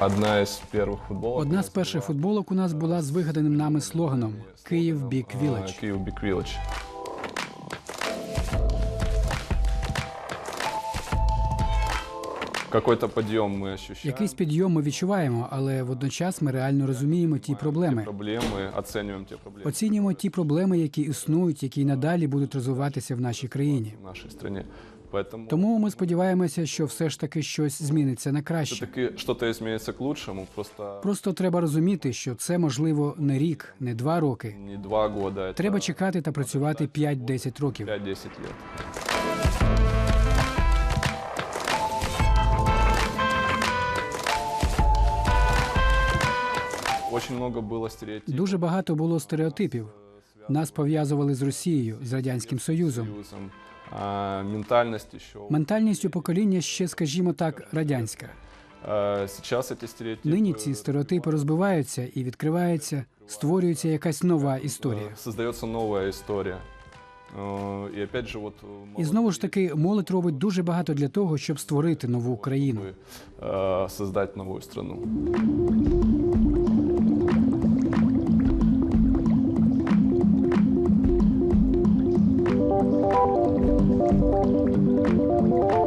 Одна из первых футболок. Одна з перших футболок у нас була з вигаданим нами слоганом Київ Бік а, Віледж. Киев Big Village. Какой-то подъем мы ощущаем. Якийсь підйом ми відчуваємо, але водночас ми реально розуміємо ті проблеми. Проблемы, оцениваем те проблемы Оцінюємо ті проблеми, які існують, які й надалі будуть розвиватися в нашій країні. в нашей стране. Поэтому Тому ми сподіваємося, що все ж таки щось зміниться на краще. все-таки что-то изменится к лучшему. Просто Просто треба розуміти, що це можливо не рік, не два роки. не два года, это Треба чекати та працювати 5-10 років. 5-10 лет. Очень много было стереотипов. Дуже багато було стереотипів. Нас пов'язували з Росією, з радянським Союзом. Союзом. А, ментальность еще. Ментальністю покоління ще, скажімо так, радянська. А, сейчас эти стереотипы Нині ці стереотипи розбиваються і відкриваються, створюється якась нова історія. э, создается новая история. Э, И опять же, вот э, І знову ж таки, молодь робить дуже багато для того, щоб створити нову країну. молодые, э, создать новую страну. Música